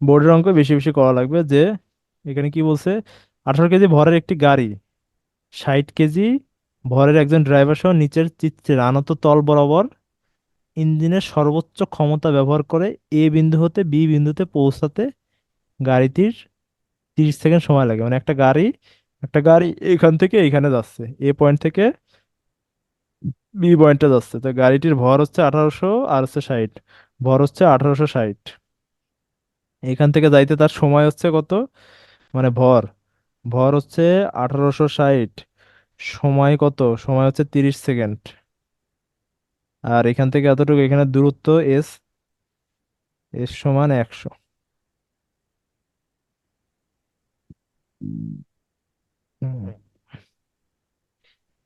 বোর্ডের অঙ্ক বেশি বেশি করা লাগবে যে এখানে কি বলছে? আঠারো কেজি ভরের একটি গাড়ি, ষাট কেজি ভরের একজন ড্রাইভার সহ নিচের চিত্রের আনত তল বরাবর ইঞ্জিনের সর্বোচ্চ ক্ষমতা ব্যবহার করে এ বিন্দু হতে বি বিন্দুতে পৌঁছাতে গাড়িটির তিরিশ সেকেন্ড সময় লাগে। মানে একটা গাড়ি একটা গাড়ি এখান থেকে এইখানে যাচ্ছে, এ পয়েন্ট থেকে বি পয়েন্টে যাচ্ছে। তো গাড়িটির ভর হচ্ছে আঠারোশো আর হচ্ছে ষাট, ভর হচ্ছে আঠারোশো ষাট। এখান থেকে যাইতে তার সময় হচ্ছে কত? মানে ভর। ভর হচ্ছে আঠারোশো ষাট। সময় কত? সময় হচ্ছে তিরিশ সেকেন্ড। আর এখান থেকে এতটুকু, এখানে দূরত্ব এস এস সমান একশো।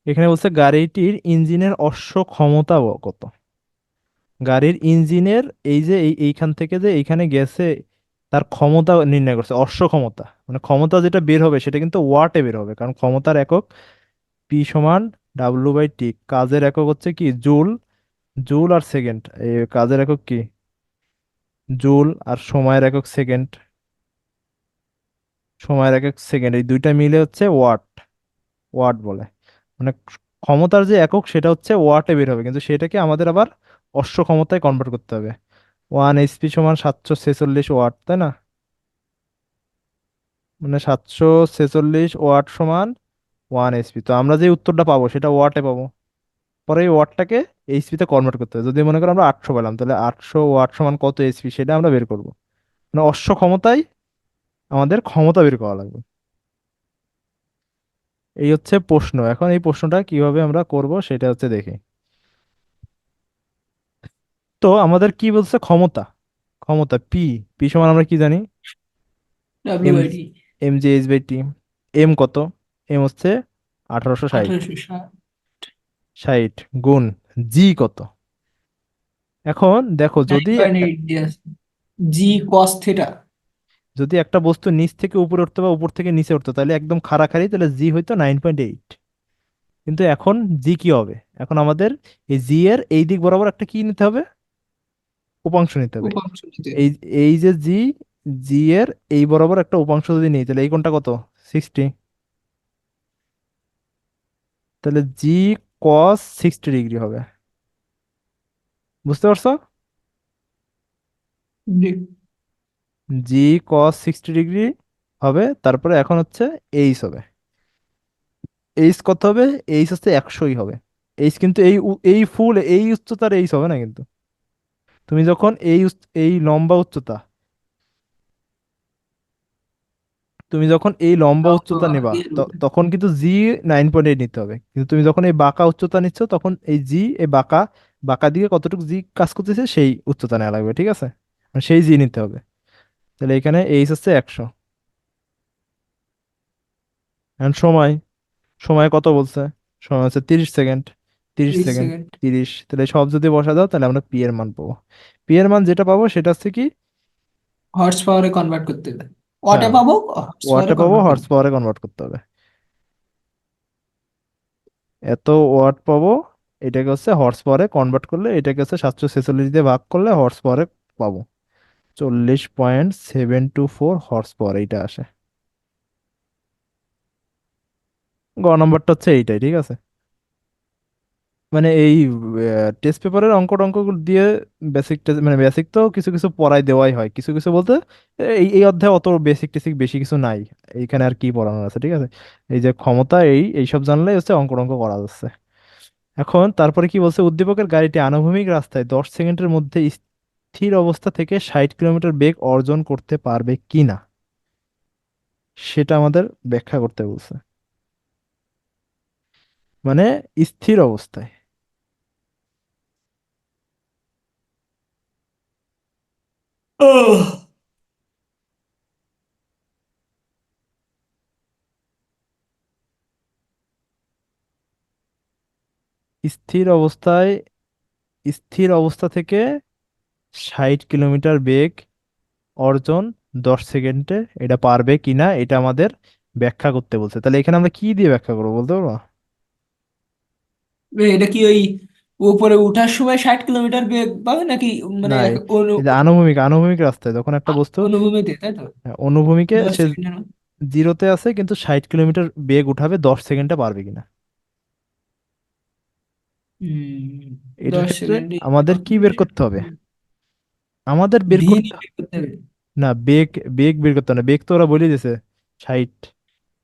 এখানে বলছে গাড়িটির ইঞ্জিনের অশ্ব ক্ষমতা কত? গাড়ির ইঞ্জিনের এই যে এই, এইখান থেকে যে এইখানে গেছে তার ক্ষমতা নির্ণয় করছে, অশ্ব ক্ষমতা। মানে ক্ষমতা যেটা বের হবে, সেটা কিন্তু ওয়াটে বের হবে। কারণ ক্ষমতার একক পি সমান ডাব্লু বাই টি কাজের একক হচ্ছে কি? জুল জুল আর সেকেন্ড। এই কাজের একক কি? জুল আর সময়ের একক সেকেন্ড। সময়ের একক সেকেন্ড। এই দুইটা মিলে হচ্ছে ওয়াট ওয়াট বলে। মানে ক্ষমতার যে একক, সেটা হচ্ছে ওয়াটে বের হবে। কিন্তু সেটাকে আমাদের আবার অশ্ব ক্ষমতায় কনভার্ট করতে হবে। ওয়ান এইচপি সমান সাতশো ছেচল্লিশ ওয়াট, তাই না? মানে সাতশো ছেচল্লিশ ওয়াট সমান ওয়ান এইচপি তো আমরা যে উত্তরটা পাবো, সেটা ওয়াটে পাবো। পরে এই ওয়াটটাকে এইচপি তে কনভার্ট করতে হবে। যদি মনে করো আমরা আটশো পেলাম, তাহলে আটশো ওয়াট সমান কত এইচপি সেটা আমরা বের করব। মানে অশ্ব ক্ষমতায় আমাদের ক্ষমতা বের করা লাগবে। এই হচ্ছে প্রশ্ন। এখন এই প্রশ্নটা কীভাবে আমরা করব, সেটা হচ্ছে দেখি। তো আমাদের কি বলছে? ক্ষমতা। ক্ষমতা পি পি সমান আমরা কি জানি? M G H by T M কত? এম হচ্ছে আঠারোশো ষাট। ষাট। গুণ জি কত? এখন দেখো যদি জি থিটা যদি একটা বস্তু নিচ থেকে উপরে উঠতো বা উপর থেকে নিচে উঠতো তাহলে একদম খাড়াখাড়ি তাহলে জি হইতো নাইন পয়েন্ট এইট কিন্তু এখন জি কি হবে? এখন আমাদের এই জি এর এই দিক বরাবর একটা কি নিতে হবে? উপাংশ নিতে হবে। উপাংশ নিতে। এই এই যে জি জি এর এই বরাবর একটা উপাংশ যদি নিই তাহলে এই কোণটা কত? সিক্সটি তাহলে জি কস সিক্সটি ডিগ্রি হবে। বুঝতে পারছ? জি। জি কস সিক্সটি ডিগ্রি হবে তারপরে এখন হচ্ছে এইচ হবে। এইচ কত হবে? এইচ হচ্ছে একশোই হবে। এইচ কিন্তু এই এই ফুল এই উচ্চতার এইচ হবে না কিন্তু। তুমি যখন এই এই লম্বা উচ্চতা তুমি যখন এই লম্বা উচ্চতা নিবা তখন কিন্তু জি নাইন পয়েন্ট এইট নিতে হবে। কিন্তু তুমি যখন এই বাঁকা উচ্চতা নিচ্ছ তখন এই জি এই বাঁকা বাঁকা দিকে কতটুকু জি কাজ করতেছে সেই উচ্চতা নেওয়া লাগবে ঠিক আছে? মানে সেই জি নিতে হবে। তাহলে এখানে এইচ হচ্ছে একশো। সময় সময় কত বলছে? সময় হচ্ছে তিরিশ সেকেন্ড। তিরিশ ত্রিশ সেকেন্ড সেকেন্ড তিরিশ। তাহলে সব যদি বসা দাও তাহলে আমরা পি এর মান পাবো। পি এর মান যেটা পাবো সেটা হচ্ছে কি? হর্স পাওয়ারে কনভার্ট করতে হবে। ওয়াটে হ্যাঁ। পাবো? হর্স ওয়াটে পাওয়ারে পাবো কনভার্ট হর্স করতে পাওয়ারে কনভার্ট করতে হবে। এত ওয়াট পাবো এটাকে হচ্ছে হর্স পাওয়ারে কনভার্ট করলে এটাকে হচ্ছে সাতশো ছেচল্লিশ দিয়ে ভাগ করলে হর্স পাওয়ারে পাবো। চল্লিশ point seven two four horse power এইটা আসে। গ নম্বরটা হচ্ছে এইটাই ঠিক আছে? মানে এই টেস্ট পেপারের অঙ্ক টঙ্ক দিয়ে বেসিক মানে বেসিক তো কিছু কিছু পড়াই দেওয়াই হয়। কিছু কিছু বলতে, এই এই অধ্যায়ে অত বেসিক টেসিক বেশি কিছু নাই। এইখানে আর কি পড়ানো আছে, ঠিক আছে? এই যে ক্ষমতা, এই, এইসব জানলে হচ্ছে অঙ্ক টঙ্ক করা যাচ্ছে। এখন তারপরে কি বলছে? উদ্দীপকের গাড়িটি আনুভূমিক রাস্তায় দশ সেকেন্ডের মধ্যে স্থির অবস্থা থেকে ষাট কিলোমিটার বেগ অর্জন করতে পারবে কিনা সেটা আমাদের ব্যাখ্যা করতে বলছে। মানে স্থির অবস্থায়। স্থির অবস্থায়, স্থির অবস্থা থেকে ষাট কিলোমিটার বেগ অর্জন দশ সেকেন্ডে। এটা পারবে কিনা এটা আমাদের ব্যাখ্যা করতে বলছে। তাহলে এখানে আমরা কি দিয়ে ব্যাখ্যা করব বলতে পারব? এটা কি ওই উপরে উঠার সময় ষাট কিলোমিটার বেগ পাবে নাকি মানে না অনু এই যে আনুভূমিক আনুভূমিক রাস্তায় যখন একটা বস্তু অনুভূমিতে তাই তো? হ্যাঁ, অনুভূমিকে দশ সে সেকেন্ডের মধ্যে। জিরোতে আছে কিন্তু ষাট কিলোমিটার বেগ উঠাবে দশ সেকেন্ডে পারবে কিনা। হুম এটার দশ ক্ষেত্রে সেকেন্ডে আমাদের কি বের করতে হবে? আমাদের বের ভি করতে বের করতে হবে। না বেগ বেগ বের করতে হবে না। বেগ তো ওরা বলে দিয়েছে ষাট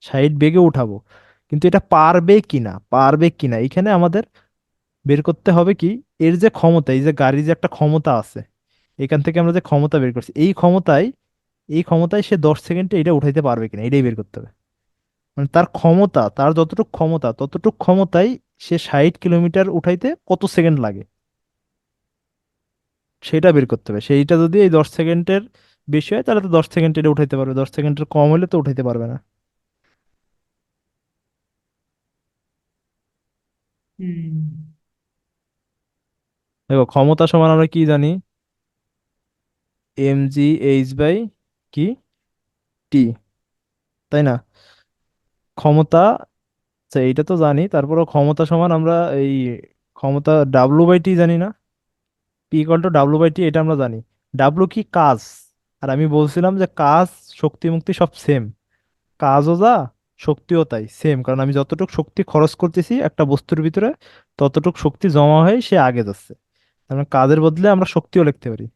ষাট বেগে উঠাবো। কিন্তু এটা পারবে কিনা? পারবে কিনা? এখানে আমাদের বের করতে হবে কি? এর যে ক্ষমতা, এই যে গাড়ির যে একটা ক্ষমতা আছে, এখান থেকে আমরা যে ক্ষমতা বের করছি, এই ক্ষমতায় এই ক্ষমতায় সে দশ সেকেন্ডে এটা উঠাইতে পারবে কিনা, এটাই বের করতে হবে। মানে তার ক্ষমতা, তার যতটুকু ক্ষমতা, ততটুকু ক্ষমতায় সে ষাট কিলোমিটার উঠাইতে কত সেকেন্ড লাগে? সেটা বের করতে হবে। সেইটা যদি এই দশ সেকেন্ডের বেশি হয়, তাহলে তো দশ সেকেন্ড এটা উঠাইতে পারবে। দশ সেকেন্ডের কম হলে তো উঠাইতে পারবে না। হুম। দেখো, ক্ষমতা সমান আমরা কি জানি? এম জি এইচ বাই কি? টি তাই না? ক্ষমতা আচ্ছা এইটা তো জানি। তারপরও ক্ষমতা সমান আমরা এই ক্ষমতা ডাব্লু বাই টি জানি না। P equal to W by T এটা আমরা জানি। ডাব্লু কি কাজ? আর আমি বলছিলাম যে কাজ, শক্তি, মুক্তি সব সেম কাজও যা, শক্তিও তাই সেম কারণ আমি যতটুকু শক্তি খরচ করতেছি একটা বস্তুর ভিতরে, ততটুকু শক্তি জমা হয়ে সে আগে যাচ্ছে। তার মানে কাজের বদলে আমরা শক্তিও লিখতে পারি।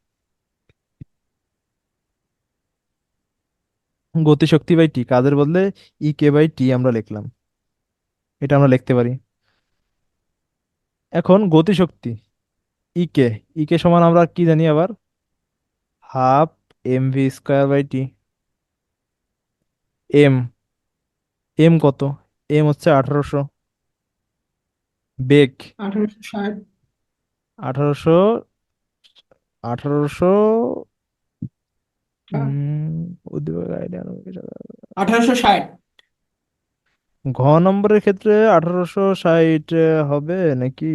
গতিশক্তি বাই টি কাজের বদলে ই কে বাই টি আমরা লিখলাম। এটা আমরা লিখতে পারি। এখন গতিশক্তি ই কে ই কে সমান আমরা কি জানি আবার? Half M V square by T M M কত? এম হচ্ছে আঠারোশো। বেগ। আঠারোশো ষাট। আঠারোশো আঠারোশো ষাট উদ্দীপক আইডিয়া আঠারোশো ষাট। ঘ নম্বরের ক্ষেত্রে আঠারোশো ষাট হবে নাকি?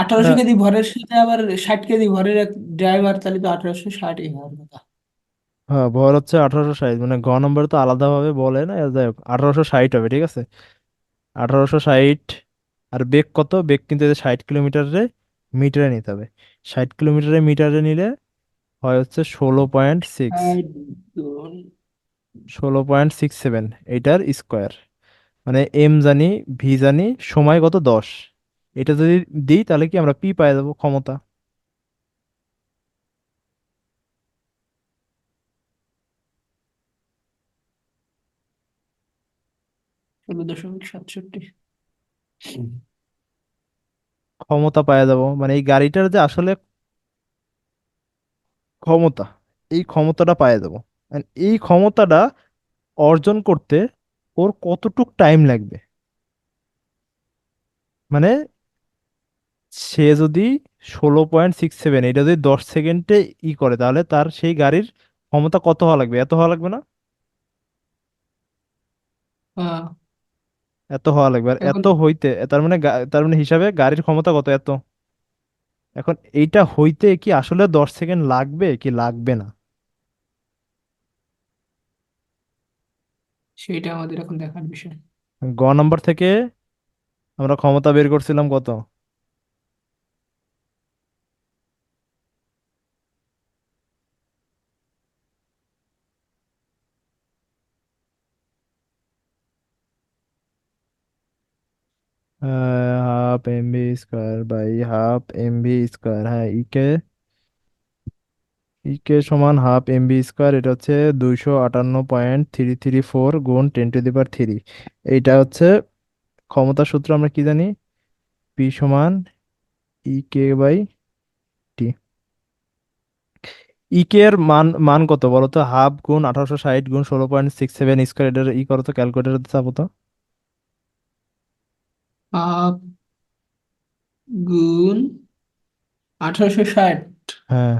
আঠারোশো না কেজি ভরের সাথে আবার ষাট কেজি ভরের এক ড্রাইভার তাহলে তো আঠারোশো ষাটই হওয়ার কথা। হ্যাঁ ভর হচ্ছে আঠারোশো ষাট মানে ঘ নম্বরে তো আলাদাভাবে বলে না যাই হোক আঠারোশো ষাট হবে ঠিক আছে? আঠারোশো ষাট আর বেগ কত? বেগ কিন্তু ষাট কিলোমিটারে মিটারে নিতে হবে। ষাট কিলোমিটারে মিটারে নিলে হয় হচ্ছে ষোলো পয়েন্ট সিক্স। ষোলো পয়েন্ট সিক্স সেভেন এইটার স্কোয়ার। মানে এম জানি ভি জানি সময় কত? দশ। এটা যদি দিই তাহলে কি আমরা পি পাই যাব? ক্ষমতা। ষোলো দশমিক সাতষট্টি। ক্ষমতা পাওয়া যাব। মানে এই গাড়িটার যে আসলে ক্ষমতা, এই ক্ষমতাটা পাওয়া যাব। এই ক্ষমতাটা অর্জন করতে ওর কতটুক টাইম লাগবে? মানে সে যদি ষোলো পয়েন্ট সিক্স সেভেন এটা যদি দশ সেকেন্ডে ই করে, তাহলে তার সেই গাড়ির ক্ষমতা কত হওয়া লাগবে? এত হওয়া লাগবে না? এত হওয়া লাগবে। আর এখন এত হইতে তার মানে গা- তার মানে হিসাবে গাড়ির ক্ষমতা কত এত? এখন এইটা হইতে কি আসলে দশ সেকেন্ড লাগবে কি লাগবে না? সেটা আমাদের এখন দেখার বিষয়। গ নম্বর থেকে আমরা ক্ষমতা বের করছিলাম কত? Half M V square by half M V square হ্যাঁ ইকে ইকে সমান হাফ এম ভি স্কোয়ার এটা হচ্ছে দুইশো আটান্ন পয়েন্ট থ্রি থ্রি ফোর গুণ ten to the power three. এইটা হচ্ছে ক্ষমতার সূত্র, আমরা কি জানি? পি সমান ই কে বাই টি ই কে এর মান মান কত বলো তো হাফ গুণ আঠারোশো ষাট গুণ ষোলো পয়েন্ট সিক্স সেভেন স্কোয়ার, এটার ই করো তো, ক্যালকুলেটার চাপো তো। হাফ গুণ আঠারোশো ষাট। হ্যাঁ।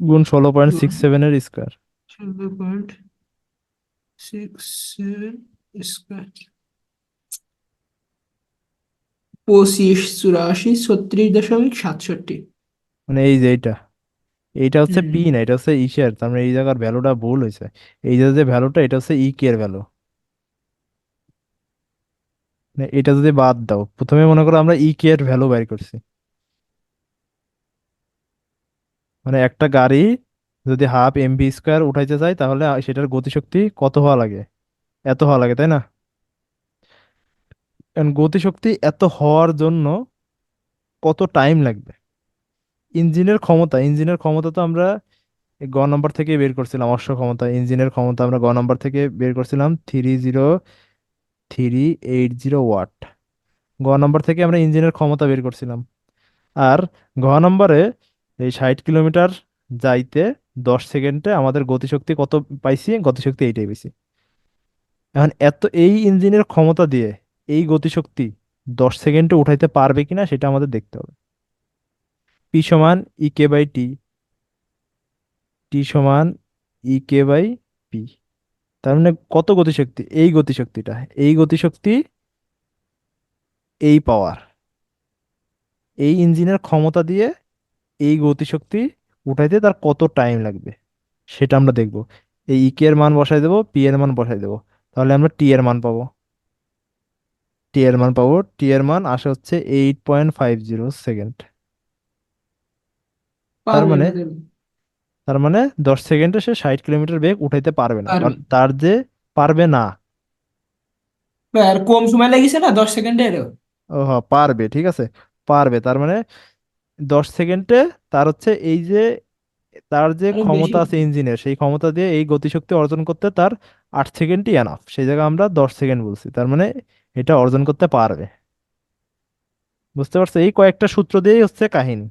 গুণ ষোলো পয়েন্ট সিক্স সেভেনের স্কোয়ার ষোলো পয়েন্ট সিক্স সেভেন স্কোয়ার পঁচিশ চুরাশি ছত্রিশ দশমিক সাতষট্টি। মানে এই যে এইটা। এইটা হচ্ছে পি না এটা হচ্ছে ইসের তার মানে এই জায়গার ভ্যালুটা ভুল হয়েছে। এই যে যে ভ্যালুটা এটা হচ্ছে ই কে এর ভ্যালু এটা যদি বাদ দাও, প্রথমে মনে করো আমরা ই কে এর ভ্যালু বের করছি। মানে একটা গাড়ি যদি হাফ এমভি স্কোয়ার উঠাইতে চাই, তাহলে সেটার গতিশক্তি কত হওয়া লাগে? এত হওয়া লাগে, তাই না? গতিশক্তি এত হওয়ার জন্য কত টাইম লাগবে? ইঞ্জিনের ক্ষমতা ইঞ্জিনের ক্ষমতা তো আমরা গ নাম্বার থেকে বের করছিলাম, অশ্ব ক্ষমতা, ইঞ্জিনের ক্ষমতা আমরা গ নাম্বার থেকে বের করছিলাম three zero three eight zero watt গ নম্বর থেকে আমরা ইঞ্জিনের ক্ষমতা বের করছিলাম। আর ঘ নম্বরে এই ষাট কিলোমিটার যাইতে দশ সেকেন্ডে আমাদের গতিশক্তি কত পাইছি? গতিশক্তি এইটাই পাইছি। এখন এত এই ইঞ্জিনের ক্ষমতা দিয়ে এই গতিশক্তি দশ সেকেন্ডে উঠাইতে পারবে কিনা সেটা আমাদের দেখতে হবে। পি সমান ই কে বাই টি টি সমান ই কে বাই পি তার মানে কত গতিশক্তি? এই গতিশক্তিটা এই গতিশক্তি এই পাওয়ার এই ইঞ্জিনের ক্ষমতা দিয়ে এই গতিশক্তি উঠাইতে তার কত টাইম লাগবে? সেটা আমরা দেখব। এই ইকে এর মান বসাই দেবো পি এর মান বসাই দেবো। তাহলে আমরা টি এর মান পাবো। টি এর মান পাবো টি এর মান আসে হচ্ছে eight point five zero second তার মানে। তার মানে দশ সেকেন্ডে সে ষাট কিলোমিটার বেগ উঠাইতে পারবে না। কারণ তার যে পারবে না। আর কম সময় লাগিছে না? দশ ও হ্যাঁ পারবে ঠিক আছে। পারবে তার মানে দশ সেকেন্ডে তার হচ্ছে এই যে তার যে ক্ষমতা আছে ইঞ্জিনের সেই ক্ষমতা দিয়ে এই গতিশক্তি অর্জন করতে তার আট সেকেন্ডই এনাফ সেই জায়গায় আমরা দশ সেকেন্ড বলছি তার মানে এটা অর্জন করতে পারবে। বুঝতে পারছ? এই কয়েকটা সূত্র দিয়েই হচ্ছে কাহিনী।